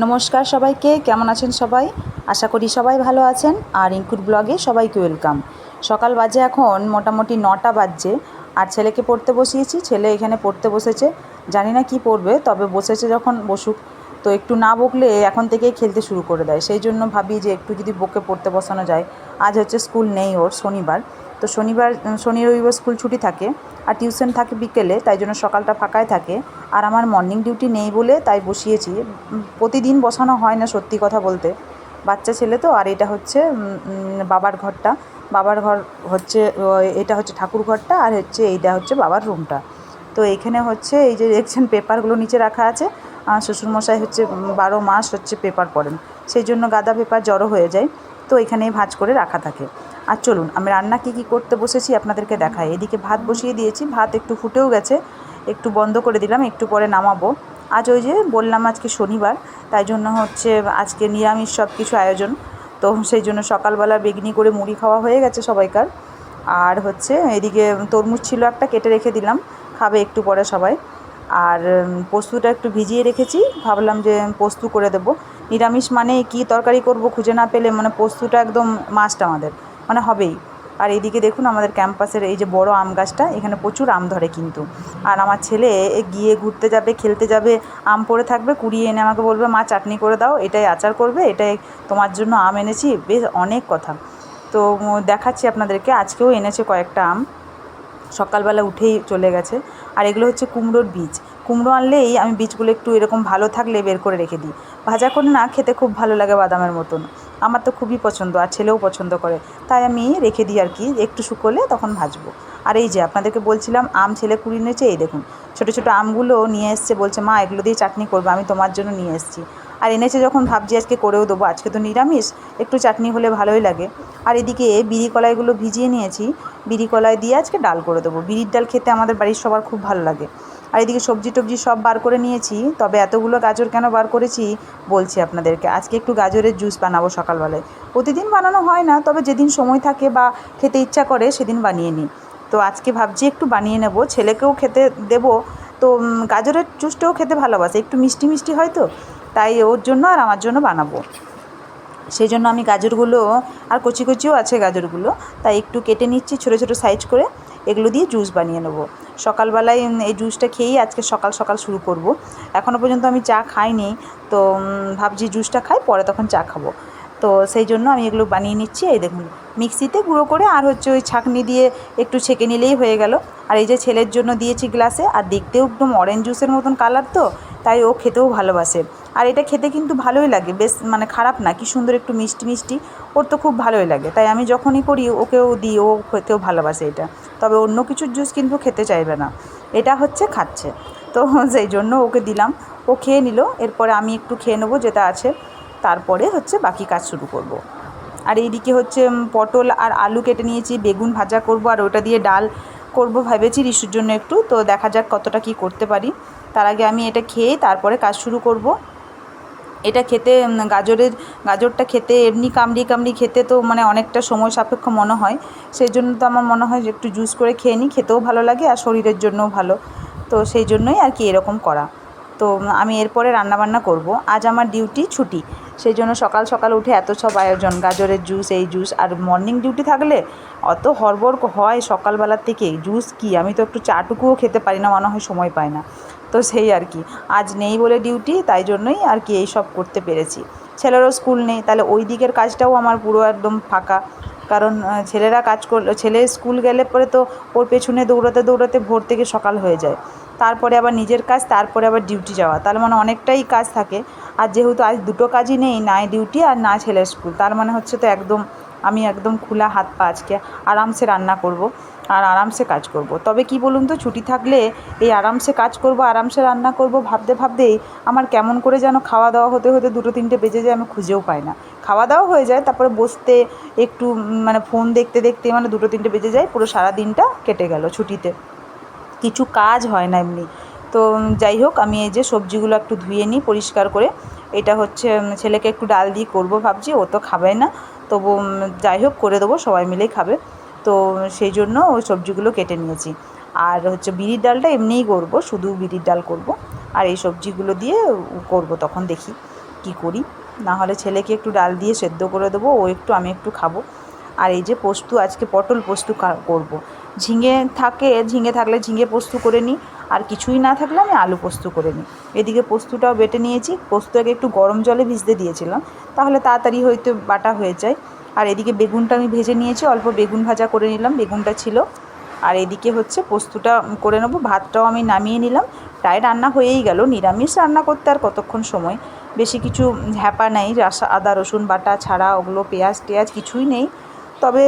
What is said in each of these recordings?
নমস্কার সবাইকে, কেমন আছেন সবাই? আশা করি সবাই ভালো আছেন, আর ইনকুট ব্লগে সবাইকে ওয়েলকাম। সকাল বাজে এখন, মোটামুটি নটা বাজছে, আর ছেলেকে পড়তে বসিয়েছি, ছেলে এখানে পড়তে বসেছে। জানি না কি পড়বে, তবে বসেছে যখন বসুক। তো একটু না বকলে এখন থেকেই খেলতে শুরু করে দেয়। সেই জন্য ভাবি যে একটু যদি বকে পড়তে বসানো যায়। আজ হচ্ছে স্কুল নেই ওর, শনিবার। তো শনিবার, শনি রবিবার স্কুল ছুটি থাকে আর টিউশন থাকে বিকেলে, তাই জন্য সকালটা ফাঁকাই থাকে। আর আমার মর্নিং ডিউটি নেই বলে তাই বসিয়েছি। প্রতিদিন বসানো হয় না সত্যি কথা বলতে। বাচ্চা ছেলে তো, আর এটা হচ্ছে বাবার ঘরটা। বাবার ঘর হচ্ছে এটা হচ্ছে ঠাকুর ঘরটা, আর হচ্ছে এইটা হচ্ছে বাবার রুমটা তো এখানে হচ্ছে এই যে দেখছেন পেপারগুলো নিচে রাখা আছে। শ্বশুরমশাই হচ্ছে বারো মাস হচ্ছে পেপার পড়েন। সেই জন্য গাদা পেপার জড়ো হয়ে যায়। তো এখানেই ভাঁজ করে রাখা থাকে। আর চলুন, আমি রান্না কী কী করতে বসেছি আপনাদেরকে দেখাই। এদিকে ভাত বসিয়ে দিয়েছি, ভাত একটু ফুটেও গেছে, একটু বন্ধ করে দিলাম, একটু পরে নামাবো। আজ ওই যে বললাম আজকে শনিবার, তাই জন্য হচ্ছে আজকে নিরামিষ সব কিছু আয়োজন। তো সেই জন্য সকালবেলা বেগনি করে মুড়ি খাওয়া হয়ে গেছে সবাইকার। আর হচ্ছে এদিকে তরমুজ ছিল একটা, কেটে রেখে দিলাম, খাবে একটু পরে সবাই। আর পোস্তটা একটু ভিজিয়ে রেখেছি। ভাবলাম যে পোস্ত করে দেবো। নিরামিষ মানে কী তরকারি করব খুঁজে না পেলে মানে পোস্তটা একদম মাস্ট আমাদের। মানে হবেই। আর এইদিকে দেখুন আমাদের ক্যাম্পাসের এই যে বড় আম গাছটা, এখানে প্রচুর আম ধরে কিন্তু। আর আমার ছেলে গিয়ে ঘুরতে যাবে, খেলতে যাবে, আম পড়ে থাকবে, কুড়িয়ে এনে আমাকে বলবে, মা, চাটনি করে দাও, এটাই আচার করবে, এটাই তোমার জন্য আম এনেছি। বেশ অনেক কথা। তো দেখাচ্ছি আপনাদেরকে, আজকেও এনেছে কয়েকটা আম। সকালবেলা উঠেই চলে গেছে। আর এগুলো হচ্ছে কুমড়োর বীজ। কুমড়ো আনলেই আমি বীজগুলো একটু এরকম ভালো থাকলে বের করে রেখে দিই। ভাজা করে না খেতে খুব ভালো লাগে বাদামের মতন। আমার তো খুবই পছন্দ আর ছেলেও পছন্দ করে। তাই আমি রেখে দিই আর কি, একটু শুকোলে তখন ভাজবো। আর এই যে আপনাদেরকে বলছিলাম আম ছেলে কুড়ি নিয়েছে এই দেখুন। ছোটো ছোটো আমগুলো নিয়ে এসছে, বলছে, মা, এগুলো দিয়ে চাটনি করব, আমি তোমার জন্য নিয়ে এসেছি। আর এনেছে যখন ভাবছি আজকে করেও দেবো, আজকে তো নিরামিষ, একটু চাটনি হলে ভালোই লাগে। আর এদিকে বিড়ি কলাইগুলো ভিজিয়ে নিয়েছি, বিড়ি কলাই দিয়ে আজকে ডাল করে দেবো। বিড়ির ডাল খেতে আমাদের বাড়ির সবার খুব ভালো লাগে। আর এদিকে সবজি টবজি সব বার করে নিয়েছি, তবে এতগুলো গাজর কেন বার করেছি বলছি আপনাদেরকে। আজকে একটু গাজরের জুস বানাবো সকালবেলায়। প্রতিদিন বানানো হয় না, তবে যেদিন সময় থাকে বা খেতে ইচ্ছা করে সেদিন বানিয়ে নিই। তো আজকে ভাবছি একটু বানিয়ে নেব, ছেলেকেও খেতে দেবো। তো গাজরের জুসটাও খেতে ভালোবাসে, একটু মিষ্টি মিষ্টি হয় তো? তাই ওর জন্য আর আমার জন্য বানাবো। সেই জন্য আমি গাজরগুলো আর কচি কচিও আছে গাজরগুলো, তাই একটু কেটে নিচ্ছি ছোটো ছোটো সাইজ করে, এগুলো দিয়ে জুস বানিয়ে নেব। সকালবেলায় এই জুসটা খেয়েই আজকে সকাল সকাল শুরু করব। এখনও পর্যন্ত আমি চা খাইনি, তো ভাবছি জুসটা খাই, পরে তখন চা খাব। তো সেই জন্য আমি এগুলো বানিয়ে নিচ্ছি, এই দেখুন, মিক্সিতে গুঁড়ো করে আর হচ্ছে ওই ছাঁকনি দিয়ে একটু ছেঁকে নিলেই হয়ে গেল। আর এই যে ছেলের জন্য দিয়েছি গ্লাসে, আর দেখতেও একদম অরেঞ্জ জুসের মতন কালার তো, তাই ও খেতেও ভালোবাসে। আর এটা খেতে কিন্তু ভালোই লাগে। বেশ মানে খারাপ না, কি সুন্দর একটু মিষ্টি মিষ্টি। ওর তো খুব ভালোই লাগে। তাই আমি যখনই করি, ওকেও দিই, ও খেতেও ভালোবাসে এটা। তবে অন্য কিছুর জুস কিন্তু খেতে চাইবে না। এটা হচ্ছে খাচ্ছে। তো সেই জন্য ওকে দিলাম। ও খেয়ে নিল। এরপরে আমি একটু খেয়ে নেব যেটা আছে। তারপরে হচ্ছে বাকি কাজ শুরু করব। আর এইদিকে হচ্ছে পটল আর আলু কেটে নিয়েছি, বেগুন ভাজা করব, আর ওটা দিয়ে ডাল করব ভেবেছি রিসুর জন্য একটু। তো দেখা যাক কতটা কি করতে পারি। তার আগে আমি এটা খেয়ে তারপরে কাজ শুরু করব। এটা খেতে গাজরের, গাজরটা খেতে এমনি কামড়ি কামড়ি খেতে তো মানে অনেকটা সময় সাপেক্ষ মনে হয়। সেই জন্য তো আমার মনে হয় যে একটু জুস করে খেয়ে নিই, খেতেও ভালো লাগে আর শরীরের জন্যও ভালো। তো সেই জন্যই আর কি এরকম করা। তো আমি এরপরে রান্নাবান্না করব। আজ আমার ডিউটি, ছুটি। সেই জন্য সকাল সকাল উঠে এত সব আয়োজন, গাজরের জুস, এই জুস আর মর্নিং ডিউটি থাকলে অত হরবর হয় সকালবেলার থেকে। জুস কি? আমি তো একটু চাটুকুও খেতে পারি না, মনে হয় সময় পাই না। তো সেই আর কি। আজ নেই বলে ডিউটি তাই জন্যই আর কি এই সব করতে পেরেছি। ছেলেরও স্কুল নেই, তাহলে ওই দিকের কাজটাও আমার পুরো একদম ফাঁকা। কারণ ছেলেরা কাজ করলে, ছেলে স্কুল গেলে পরে তো ওর পেছনে দৌড়াতে দৌড়াতে ভোর থেকে সকাল হয়ে যায়। তারপরে আবার নিজের কাজ, তারপরে আবার ডিউটি যাওয়া। তার মানে অনেকটাই কাজ থাকে। আর যেহেতু আজ দুটো কাজই নেই নাই ডিউটি আর না ছেলের স্কুল তার মানে হচ্ছে তো একদম আমি একদম খোলা হাত পা আজকে আরামসে রান্না করব আর আরামসে কাজ করব। তবে কি বলুন তো, ছুটি থাকলে এই আরামসে কাজ করব, আরামসে রান্না করব, ভাবতে ভাবতেই আমার কেমন করে যেন খাওয়া দাওয়া হতে হতে দুটো তিনটে বেজে যায়, আমি খুঁজেও পাই না। খাওয়া দাওয়া হয়ে যায়, তারপরে বসতে একটু মানে ফোন দেখতে দেখতে মানে দুটো তিনটে বেজে যায়, পুরো সারা দিনটা কেটে গেল ছুটিতে। কিছু কাজ হয় না এমনি। তো যাই হোক, আমি এই যে সবজিগুলো একটু ধুয়ে নিই পরিষ্কার করে। এটা হচ্ছে ছেলেকে একটু ডাল দিয়ে করব ভাবছি, ও তো খাবে না। তবু যাই হোক করে দেবো, সবাই মিলেই খাবে। তো সেই জন্য ওই সবজিগুলো কেটে নিয়েছি। আর হচ্ছে বিড়ির ডালটা এমনিই করব, শুধু বিড়ির ডাল করব। আর এই সবজিগুলো দিয়ে করব তখন দেখি কি করি। না হলে ছেলেকে একটু ডাল দিয়ে সেদ্ধ করে দেবো, ও একটু, আমি একটু খাব। আর এই যে পোস্ত, আজকে পটল পোস্ত করব। ঝিঙে থাকে, ঝিঙে থাকলে ঝিঙে পোস্ত করে নিই। আর কিছুই না থাকলে আমি আলু পোস্ত করে নিই। এদিকে পোস্তটাও বেটে নিয়েছি। পোস্তটাকে একটু গরম জলে ভিজতে দিয়েছিলাম। তাহলে তাড়াতাড়ি হয়তো বাটা হয়ে যায়। আর এদিকে বেগুনটা আমি ভেজে নিয়েছি। অল্প বেগুন ভাজা করে নিলাম। বেগুনটা ছিল। আর এদিকে হচ্ছে পোস্তটা করে নেব। ভাতটাও আমি নামিয়ে নিলাম। প্রায় রান্না হয়েই গেল। নিরামিষ রান্না করতে আর কতক্ষণ সময়? বেশি কিছু হ্যাপা নেই। আদা, রসুন বাটা ছাড়া ওগুলো পেঁয়াজ টেয়াজ কিছুই নেই। তবে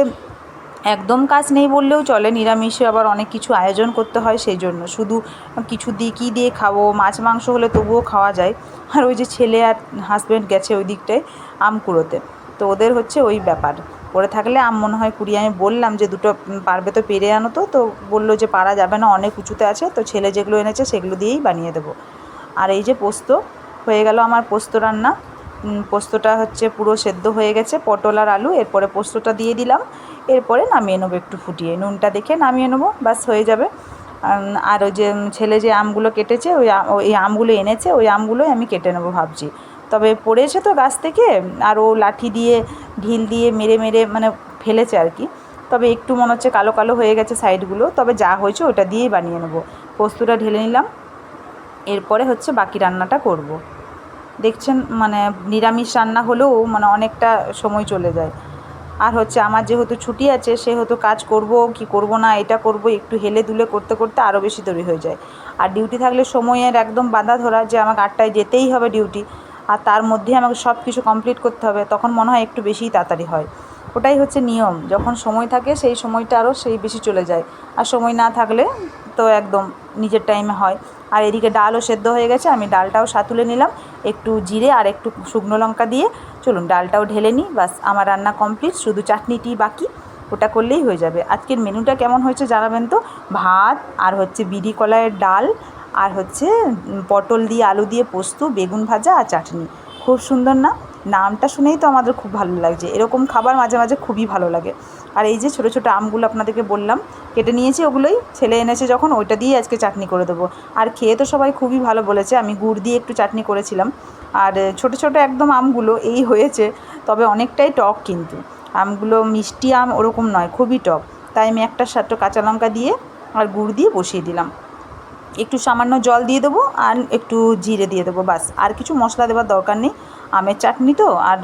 একদম কাজ নেই বললেও চলে, নিরামিষে আবার অনেক কিছু আয়োজন করতে হয় সেই জন্য শুধু কিছু দিয়ে কী দিয়ে খাব, মাছ, মাংস হলে তবুও খাওয়া যায়। আর ওই যে ছেলে আর হাজব্যান্ড গেছে ওই দিকটায়, আম কুড়োতে। তো ওদের হচ্ছে ওই ব্যাপার। করে থাকলে আম মনে হয় কুড়িয়ে, আমি বললাম যে দুটো পারবে তো পেরে আনো তো তো বলল যে পারা যাবে না, অনেক উঁচুতে আছে, তো ছেলে যেগুলো এনেছে সেগুলো দিয়েই বানিয়ে দেবো। আর এই যে পোস্ত, হয়ে গেল আমার পোস্ত রান্না। পোস্তটা হচ্ছে পুরো সেদ্ধ হয়ে গেছে, পটল আর আলু। এরপরে পোস্তটা দিয়ে দিলাম। এরপরে নামিয়ে নেব একটু ফুটিয়ে। নুনটা দেখে নামিয়ে নেব, ব্যাস হয়ে যাবে। আর ওই যে ছেলে যে আমগুলো কেটেছে, ওই ওই আমগুলো এনেছে, ওই আমগুলোই আমি কেটে নেব ভাবছি। তবে পড়েছে তো গাছ থেকে, আর ও লাঠি দিয়ে, ঢিল দিয়ে মেরে মেরে মানে ফেলেছে আর কি। তবে একটু মনে হচ্ছে কালো কালো হয়ে গেছে সাইডগুলো। তবে যা হয়েছে ওটা দিয়েই বানিয়ে নেব। পোস্তটা ঢেলে নিলাম। এরপরে হচ্ছে বাকি রান্নাটা করব। দেখছেন মানে নিরামিষ রান্না হলেও মানে অনেকটা সময় চলে যায়। আর হচ্ছে আমার যেহেতু ছুটি আছে, সেহেতু কাজ করব, কি করব না, এটা করব, একটু হেলে দুলে করতে করতে আরও বেশি তৈরি হয়ে যায়। আর ডিউটি থাকলে সময়ের একদম বাধা ধরা যে আমাকে আটটায় যেতেই হবে ডিউটি, আর তার মধ্যে আমাকে সব কিছু কমপ্লিট করতে হবে, তখন মনে হয় একটু বেশিই তাড়াতাড়ি হয়। ওটাই হচ্ছে নিয়ম, যখন সময় থাকে সেই সময়টা আরও সেই বেশি চলে যায়। আর সময় না থাকলে তো একদম নিজের টাইমে হয়। আর এদিকে ডালও সেদ্ধ হয়ে গেছে, আমি ডালটাও সাতুলে নিলাম। একটু জিরে আর একটু শুকনো লঙ্কা দিয়ে, চলুন ডালটাও ঢেলে নিই, বাস আমার রান্না কমপ্লিট, শুধু চাটনিটি বাকি, ওটা করলেই হয়ে যাবে। আজকের মেনুটা কেমন হয়েছে জানাবেন তো? ভাত, আর হচ্ছে বিড়ি কলায়ের ডাল, আর হচ্ছে পটল দিয়ে আলু দিয়ে পোস্ত, বেগুন ভাজা আর চাটনি। খুব সুন্দর না? নামটা শুনেই তো আমাদের খুব ভালো লাগছে। এরকম খাবার মাঝে মাঝে খুবই ভালো লাগে। আর এই যে ছোটো ছোটো আমগুলো আপনাদেরকে বললাম, কেটে নিয়েছি ওগুলোই। ছেলে এনেছে যখন, ওইটা দিয়েই আজকে চাটনি করে দেবো। আর খেয়ে তো সবাই খুবই ভালো বলেছে, আমি গুড় দিয়ে একটু চাটনি করেছিলাম। আর ছোটো ছোটো একদম আমগুলো, এই হয়েছে, তবে অনেকটাই টক কিন্তু। আমগুলো মিষ্টি আম ওরকম নয়, খুবই টক। তাই আমি একটা সাথে কাঁচা লঙ্কা দিয়ে আর গুড় দিয়ে বসিয়ে দিলাম। একটু সামান্য জল দিয়ে দেবো আর একটু জিরে দিয়ে দেবো, বাস। আর কিছু মশলা দেওয়ার দরকার নেই। আমের চাটনি তো, আর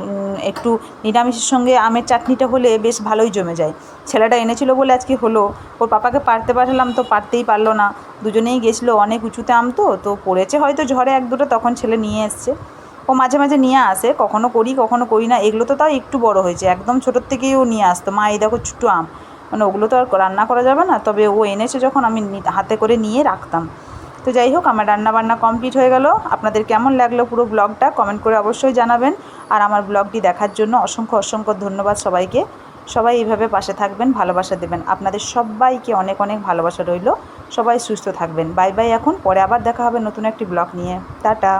একটু নিরামিষের সঙ্গে আমের চাটনিটা হলে বেশ ভালোই জমে যায়। ছেলেটা এনেছিলো বলে আজকে হলো। ওর পাপাকে পারতে পাঠালাম তো পারতেই পারল না। দুজনেই গেছিল অনেক উঁচুতে আম তো তো পড়েছে হয়তো ঝড়ে এক দুটো, তখন ছেলে নিয়ে এসছে। ও মাঝে মাঝে নিয়ে আসে, কখনো করি কখনো করি না। এগুলো তো তাও একটু বড় হয়েছে। একদম ছোটোর থেকেই ও নিয়ে আসতো। মা, এই দেখো ছোটো আম। মানে ওগুলো তো আর রান্না করা যাবে না। তবে ও এনেছে যখন আমি হাতে করে নিয়ে রাখতাম। তো যাই হোক, আমার রান্না বান্না কমপ্লিট হয়ে গেল। আপনাদের কেমন লাগল পুরো ব্লগটা কমেন্ট করে অবশ্যই জানাবেন। আর আমার ব্লগটি দেখার জন্য অসংখ্য অসংখ্য ধন্যবাদ সবাইকে। সবাই এইভাবে পাশে থাকবেন, ভালোবাসা দেবেন। আপনাদের সবাইকে অনেক অনেক ভালোবাসা রইল। সবাই সুস্থ থাকবেন। বাই বাই এখন, পরে আবার দেখা হবে নতুন একটি ব্লগ নিয়ে। টাটা।